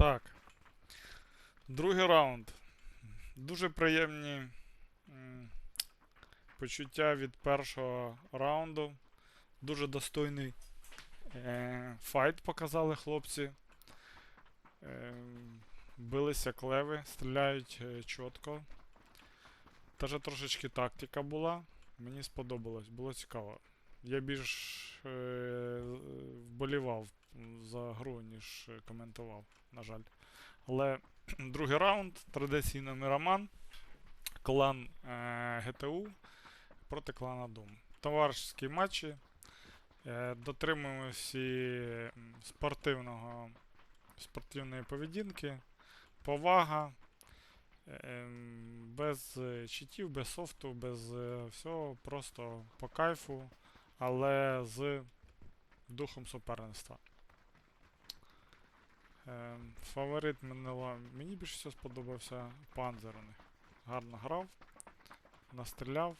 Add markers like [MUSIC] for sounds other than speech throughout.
Так. Другий раунд. Дуже приємні почуття від першого раунду. Дуже достойний е, файт показали хлопці. Е, билися клеви, стріляють е, чітко. Теж трошечки тактика була. Мені сподобалось, було цікаво. Я більш е, вболівав за гру, ніж е, коментував, на жаль. Але [CLEARS THROAT] другий раунд, традиційно Міраман, клан е, ГТУ проти клана Doom. Товаришські матчі. Е, дотримуємо всі м, спортивного, спортивної поведінки, повага. е, Без читів, без софту, без е, всього, просто по кайфу, але з духом суперництва. Е, Фаворит минуло. Мені більше всього сподобався Панзер у них. Гарно грав, настріляв.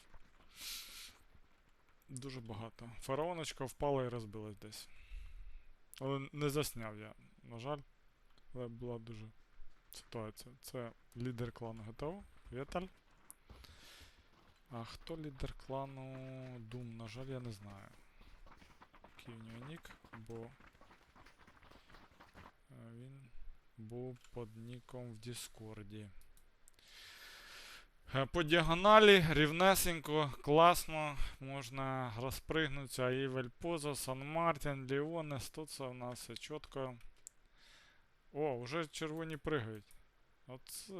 Дуже багато. Фараоночка впала і розбилась десь. Але не засняв я, на жаль. Але була дуже ситуація. Це лідер клану ГТО, Віталь. А хто лідер клану Doom, на жаль, я не знаю. Який нього нік, бо він був під ніком в Діскорді. Е, По діагоналі рівнесенько, класно, можна розпригнутися. І Вельпоза, Сан Мартін, Ліонес, тут все в нас все чітко. О, вже червоні пригають. Оце.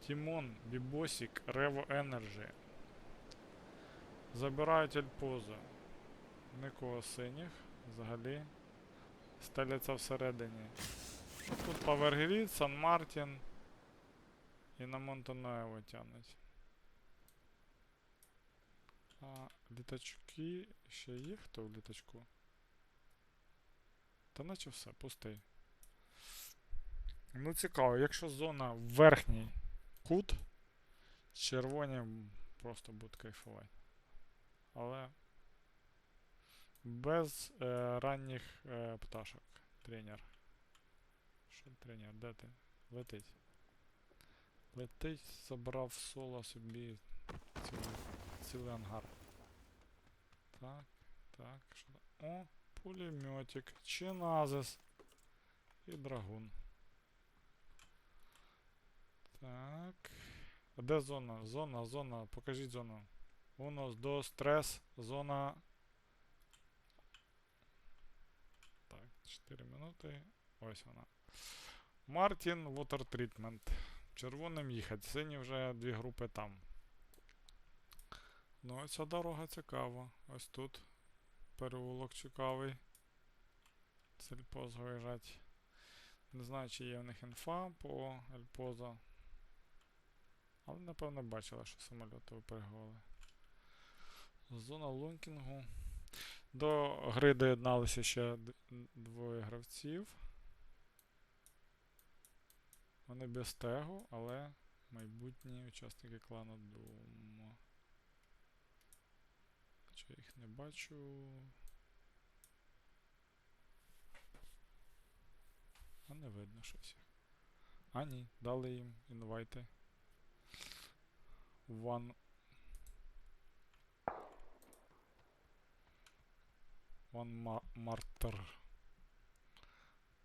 Тімон, Бібосік, Рево Енерджі. Забирають Ельпозу. Нікого синіх взагалі. Стеляться всередині. Тут Павергрід, Сан Мартін. І на Монтаноєво тягнуть. А літачки. Ще є хто в літачку? Та наче все, пустий. Ну цікаво, якщо зона верхній кут, червоні просто будуть кайфувати. Але без е, ранніх е, пташок. Тренер. Що тренер? Де ти? Летить. Летить, забрав соло собі цілий, цілий ангар. Так, так, що? О, пулеметик, чиназис і драгун. Так. А де зона? Зона, зона, покажіть зону. Уно, до стрес, зона. Так, 4 минути. Ось вона. Мартін Water Treatment. Червоним їхати. Сині вже дві групи там. Ну, ця дорога цікава. Ось тут. Переулок цікавий. Сельпоз виїжджать. Не знаю, чи є в них інфа по Ельпоза. Але напевно бачила, що самольоти випригували. Зона лункінгу. До гри доєдналися ще двоє гравців. Вони без тегу, але майбутні учасники клану Дума. Чи я їх не бачу? А не видно щось. А ні, дали їм інвайти. One. One ma Martyr.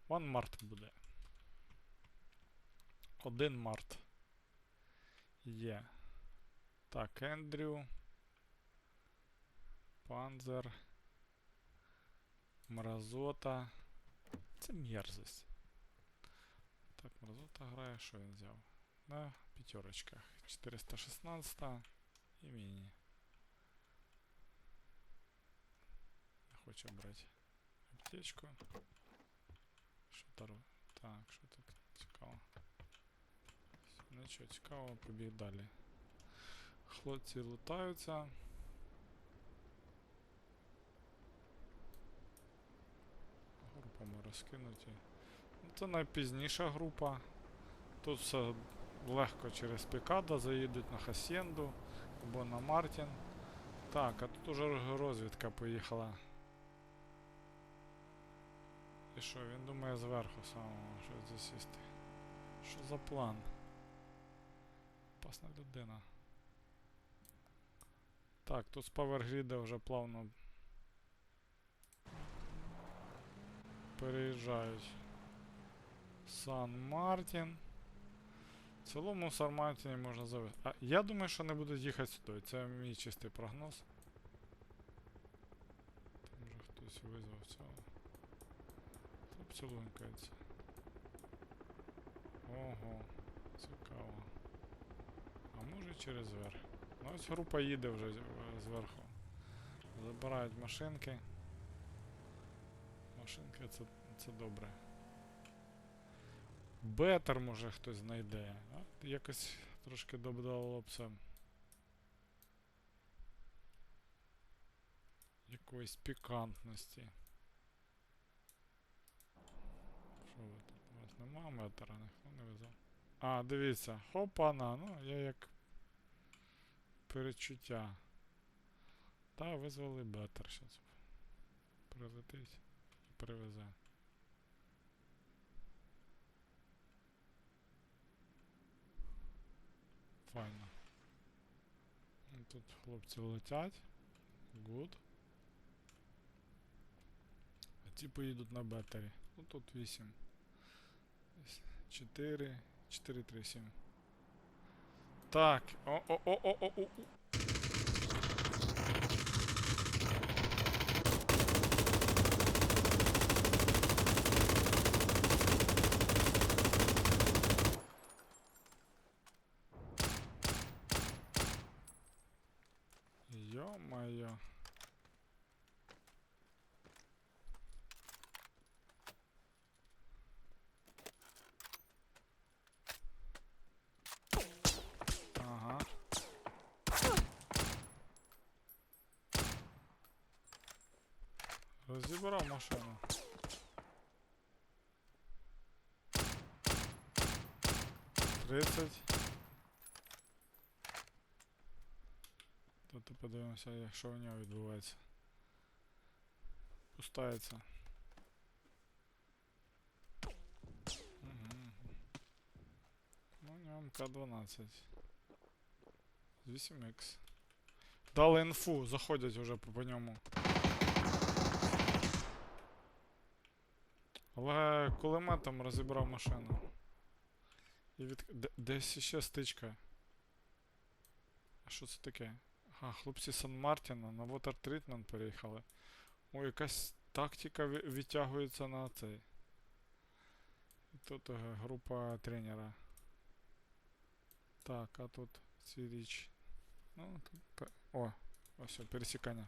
One Март буде. Один Март. Є. Так, Ендрю. Панзер. Мразота. Це мерзость. Так, Мразота грає, що він взяв? На п'ятерочках. 416 і міні. Хочу брати аптечку. Що там? Так, що тут цікаво? Нічого цікавого, побіг далі. Хлопці лутаються. Групами розкинуті. Ну, Це найпізніша група. Тут все легко через Пікадо заїдуть на Хасєнду або на Мартін. Так, а тут уже розвідка поїхала. І що, він думає зверху самого щось засісти. Що за план? Опасна людина. Так, тут з павергріда вже плавно переїжджають. Сан Мартін. В цілому в Сан Мартіні можна завести. А я думаю, що не будуть їхати сюди. Це мій чистий прогноз. Там вже хтось визвав цього. Ого, цікаво. А може через верх. Ну ось група їде вже зверху. Забирають машинки. Машинки це, це добре. Бетер може хтось знайде. А? Якось трошки додало б це. Якоїсь пікантності. Що ви тут? У вас нема метра, не везав. А, дивіться, хопана, ну я як перечуття. Та, визвали бетер зараз. Прилетить і привезе. Файно. Ну, Тут хлопці летять. Гуд. А ці поїдуть на бетері. Ну тут 8. 4. 4, 3, 7. Так. О, Розібрав машину. Тридцять. Тут подивимося, як- що у нього відбувається. Пустається. Мгм. Ну, у нього МК-12. З 8Х. Дали інфу, заходять вже по, по ньому. Але кулеметом розібрав машину. І від... Десь ще стичка. А що це таке? А, хлопці Сан Мартіна на Water Treatment переїхали. О, якась тактика ві- відтягується на цей. Тут е, група тренера. Так, а тут ці річ. Ну, тут. О, ось пересікання.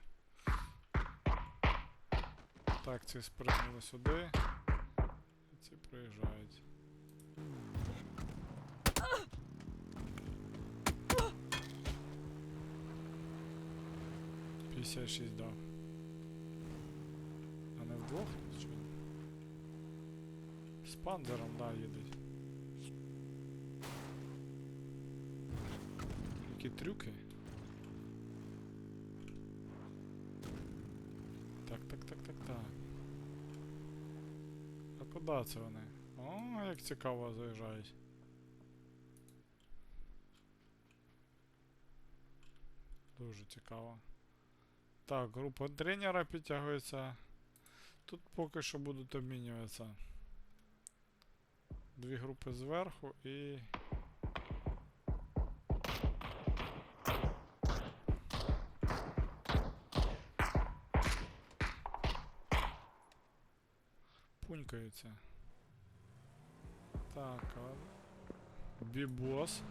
Так, ці спригнули сюди. І ці приїжджають. П'ятдесят шість дав. А не вдвох? Чи? ні? З панзером, да, їдуть. Які трюки? Так, так, так, так, так. Куди це вони? О, як цікаво заїжджають. Дуже цікаво. Так, група тренера підтягується. Тут поки що будуть обмінюватися. Дві групи зверху і. Пунькаються. Так, а... Бібос.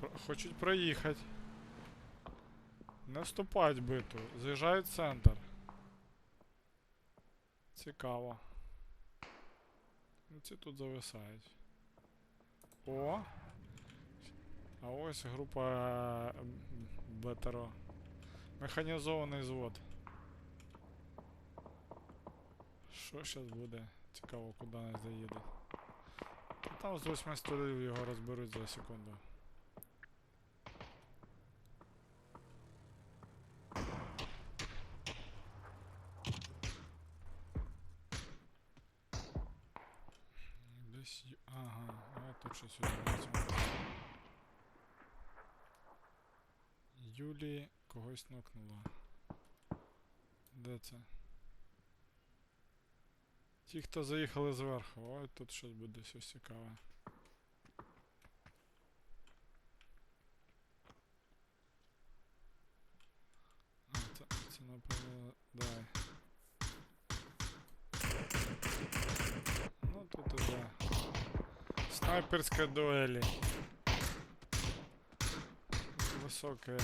Про- Хочуть проїхати. Не вступають биту. Заїжджають в центр. Цікаво. Ці тут зависають. О! А ось група е, Бетеро. Механізований звод. Що зараз буде? Цікаво, куди не заїде. Там з 8 столів його розберуть за секунду. Десь... Ага, а тут щось відбувається. Юлі когось нокнула. Де це? Ті, хто заїхали зверху, ой, тут щось буде щось цікаве. А, це, це напевно. Давай. Ну тут іде. Снайперська дуелі. Високе.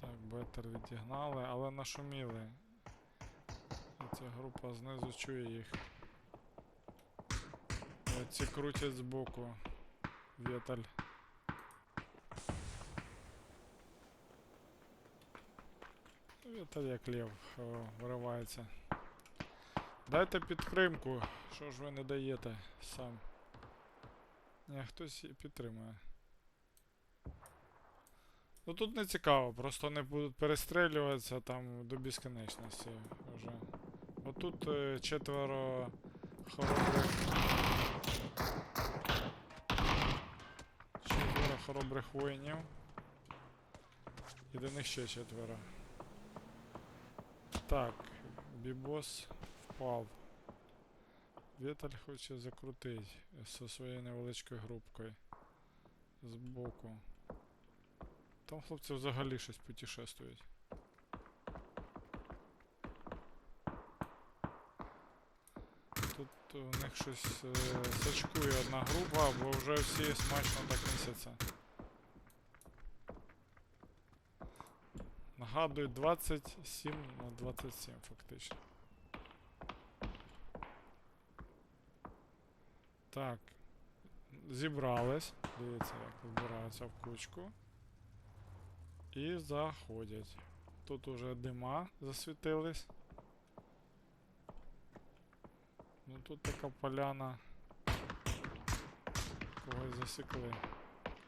Так, бетер відігнали, але нашуміли. І ця група знизу чує їх. І Ці крутять збоку. Вєталь. Вєталь як лев виривається. Дайте підтримку. Що ж ви не даєте сам? Ні, хтось підтримує. Ну тут не цікаво, просто не будуть перестрілюватися там до безконечності вже. Отут е, четверо хоробрих. Четверо хоробрих воїнів. І до них ще четверо. Так, бібос впав. Віталь хоче закрутити зі своєю невеличкою групкою. Збоку. Там хлопці взагалі щось путешествують. Тут у них щось е, сачкує одна група, бо вже всі смачно так місяця. Нагадую, 27 на 27 фактично. Так. Зібрались. Дивіться, як збираються в кучку. І заходять. Тут уже дима засвітились. Ну тут така поляна. Когось засікли.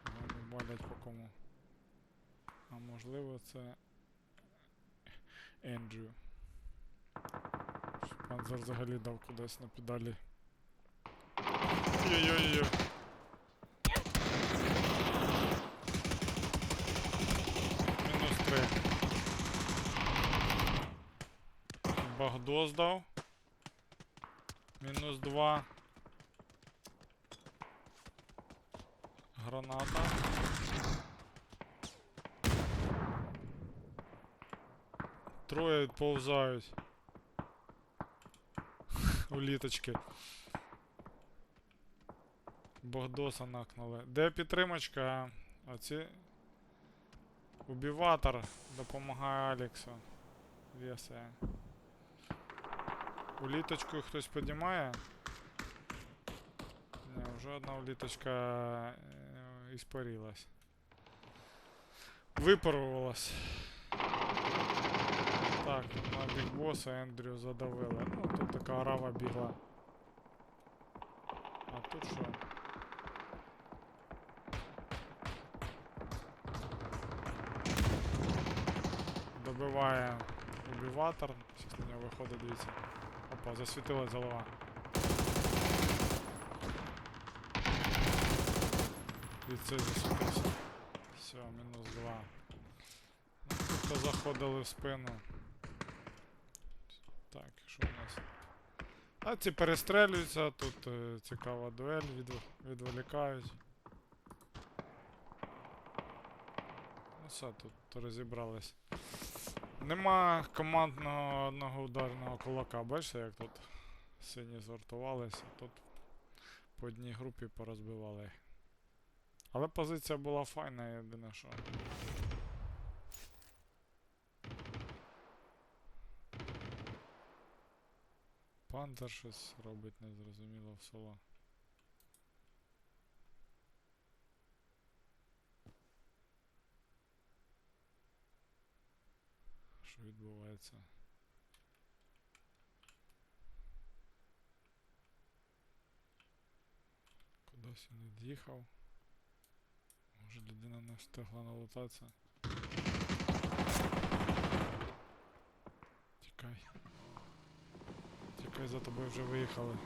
Вони балять по кому. А можливо це Ендрю. Панзер взагалі дав кудись на педалі. Ой-ой-ой. Мінус 3. Багдос дав. Мінус 2. Граната. Троє відповзають. У літочки. Богдоса накнули. Де підтримочка? Оці. Убіватор допомагає Алексу. Весає. Уліточку хтось піднімає? Не, вже одна уліточка е, іспарилась. Випарувалась. Так, на бігбоса Ендрю задавили. Ну, тут така арава бігла. А тут що? Добиває убиватор. Зараз на нього виходить, дивіться. Опа, засвітилась голова. І це засвітився. Все, мінус два. Ну, тут заходили в спину. Так, що у нас? А ці перестрелюються, тут е, цікава дуель, від, відволікають. Ну все, тут розібрались. Нема командного одного ударного кулака. Бачите, як тут сині згуртувалися, тут по одній групі порозбивали. Але позиція була файна, єдине що. Пантер щось робить незрозуміло в село. Що відбувається? Кудись він від'їхав. Може людина не встигла налутатися. Тікай. Чекай, за тобою вже виїхали.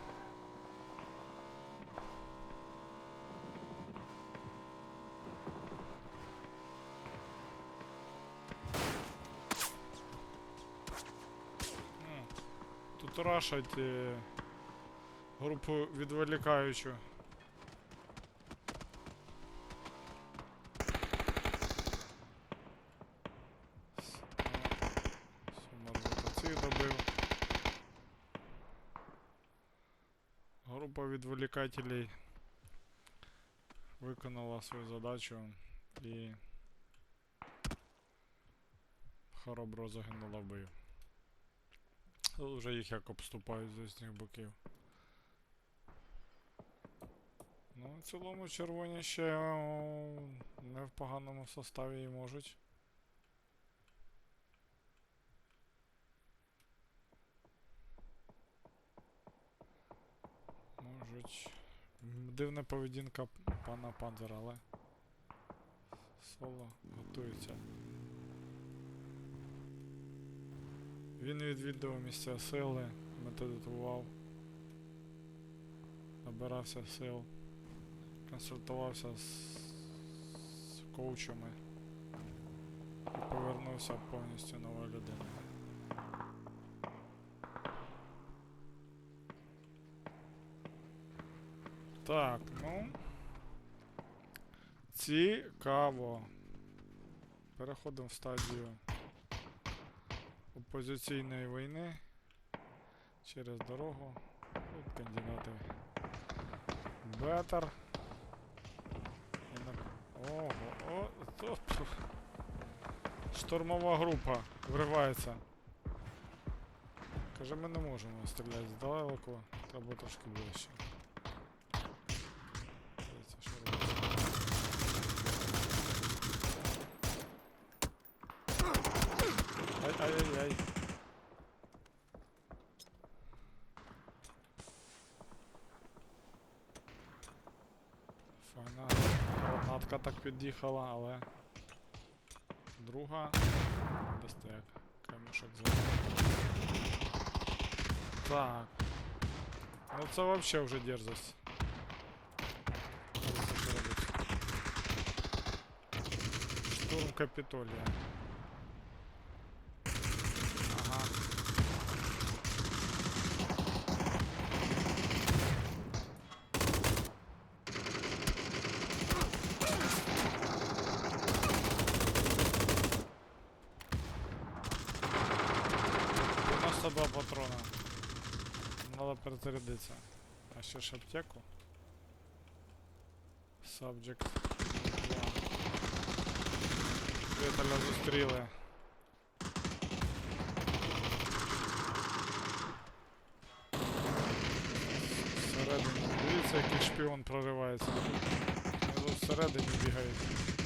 М, Тут е, групу відволікаючу. Добив. Група відволікателей виконала свою задачу і хоробро загинула в бою. Вже їх як обступають з різних боків. Ну, в цілому червоні ще о, не в поганому составі і можуть. Можуть. Дивна поведінка пана Панзера, але. Соло готується. Він відвідував місця сили, медитував, набирався сил, консультувався з, з коучами і повернувся повністю новою людиною. Так, ну. Цікаво. Переходимо в стадію опозиційної війни через дорогу. Тут кандидати Бетер. Ого, о, пф. Штурмова група вривається. Каже, ми не можемо стріляти здалеку, треба трошки ближче. Дивіться, що робиться. Ай-ай-ай-ай. Файна гранатка так під'їхала, але друга десь так, камішок зверху. Так. Ну це вообще вже дерзость. Дивіться, що робиться. Штурм Капітолія. Ага. Девяносто два патрона. Надо перезарядиться. А ще ж аптеку. Subject. Віталя зустріли. Всередині. Дивіться, який шпіон проривається. Всередині бігають.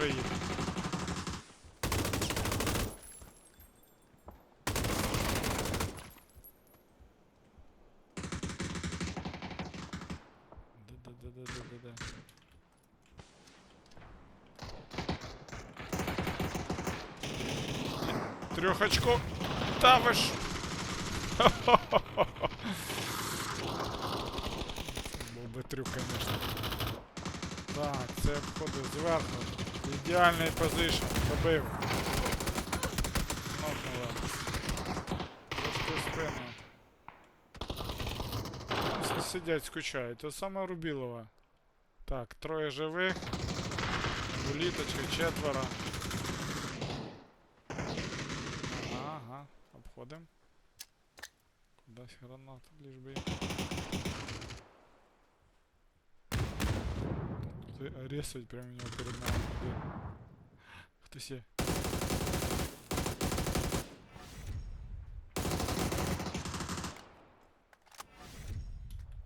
Іде прямо на троїх. Де-де-де-де-де-де. Трьох очков. Та ви ж. Був би трюк, конечно. Так, це входить зверху. Ідеальний позишн. Добив. Нокнула. Трошки спину. Сидять, скучають. То саме Рубілова. Так, троє живих. Буліточка, четверо. Ага. Обходим. Кудась гранат, лиш би. Ти ресать прямо у нього перед нами. Хтось є.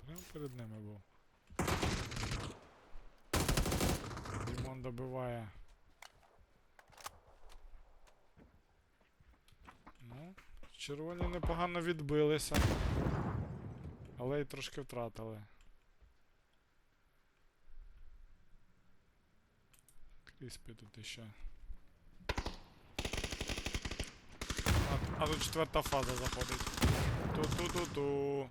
Прямо перед ними був. Дімон добиває. Ну, червоні непогано відбилися. Але й трошки втратили. Кріспі тут іще. А, а тут четверта фаза заходить. Ту-ту-ту-ту.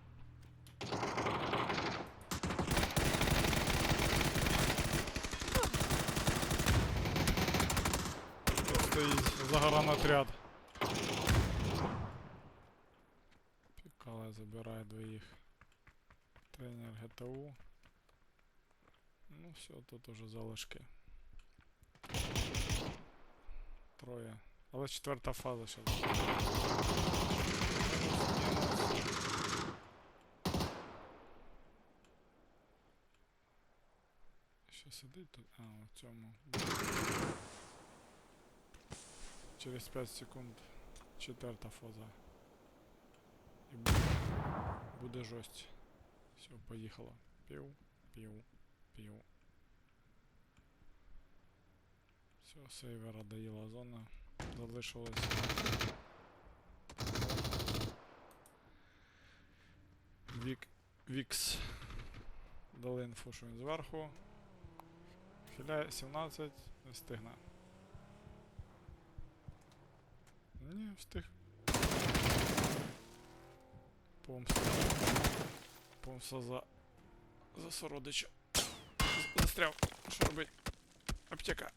Тут стоїть загоронотряд. Пікале забирає двоїх. Тренер ГТУ. Ну все, тут уже залишки. Троє. Але четверта фаза зараз. Що сидить тут? А, у цьому. Через 5 секунд четверта фаза. І буде, буде жорстче. Все, поїхало. Пів, пів, пів. Все, сейвера доїла зона. Залишилось. Вік. Вікс. Дали інфу, що він зверху. Хиляє 17, не встигне. Ні, встиг. Помста. Помста за. За сородича. Застряв. Що робить? Аптека.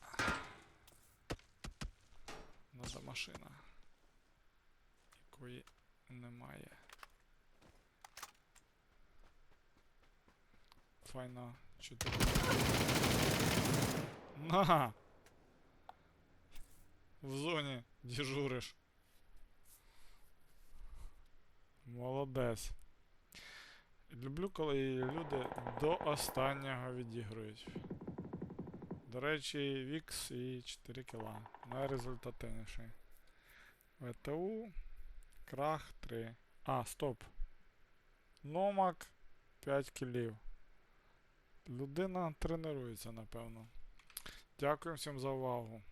Надо машина. Якої немає. Файна 4. На! В зоні дежуриш. Молодець. Люблю, коли люди до останнього відігрують. До речі, Вікс і 4 кіла. Найрезультативніший. ВТУ. Крах 3. А, стоп. Номак 5 кілів. Людина тренується, напевно. Дякую всім за увагу.